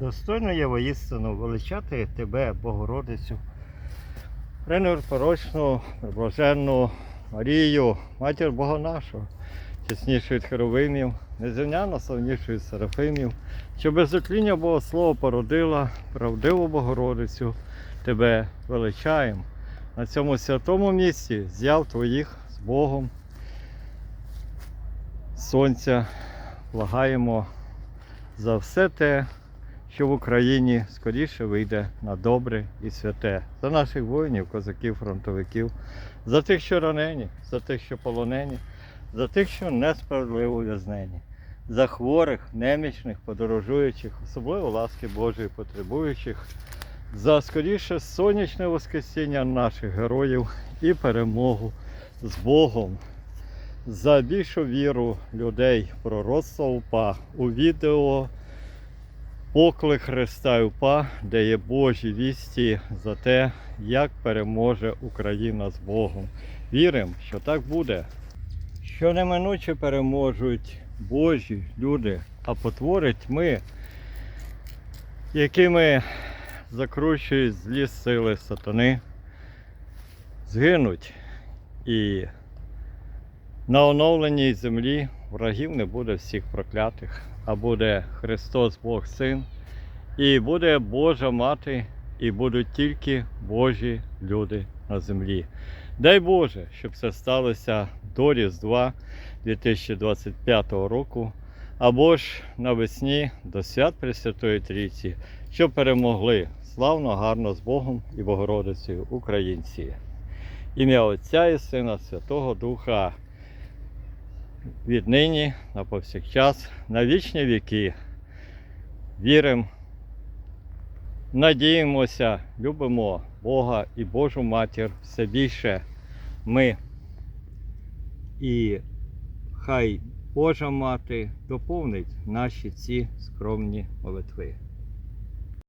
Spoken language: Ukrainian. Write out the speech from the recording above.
Достойно є воістину величати тебе, Богородицю, пренепорочну, блаженну Марію, матір Бога нашого, чеснішу від херовимів, неземняно славнішу від серафимів, що без закління Бога Слово породила, правдиву Богородицю, тебе величаємо. На цьому святому місці з'яв твоїх з Богом. Сонця благаємо за все те, що в Україні скоріше вийде на добре і святе. За наших воїнів, козаків, фронтовиків, за тих, що ранені, за тих, що полонені, за тих, що несправедливо ув'язнені, за хворих, немічних, подорожуючих, особливо ласки Божої потребуючих, за скоріше сонячне воскресіння наших героїв і перемогу з Богом. За більшу віру людей пророцтва УПА у відео Поклик Христа і УПА, де є Божі вісті за те, як переможе Україна з Богом. Віримо, що так буде. Що неминуче переможуть Божі люди, а потворить ми, якими закручують злі сили сатани, згинуть і на оновленій землі врагів не буде всіх проклятих, а буде Христос Бог Син, і буде Божа Мати, і будуть тільки Божі люди на землі. Дай Боже, щоб це сталося до Різдва 2025 року, або ж навесні до свят Пресвятої Трійці, щоб перемогли славно, гарно з Богом і Богородицею українці. Ім'я Отця і Сина Святого Духа віднині на повсякчас, на вічні віки. Віримо, надіємося, любимо Бога і Божу Матір все більше ми. І хай Божа Мати доповнить наші ці скромні молитви.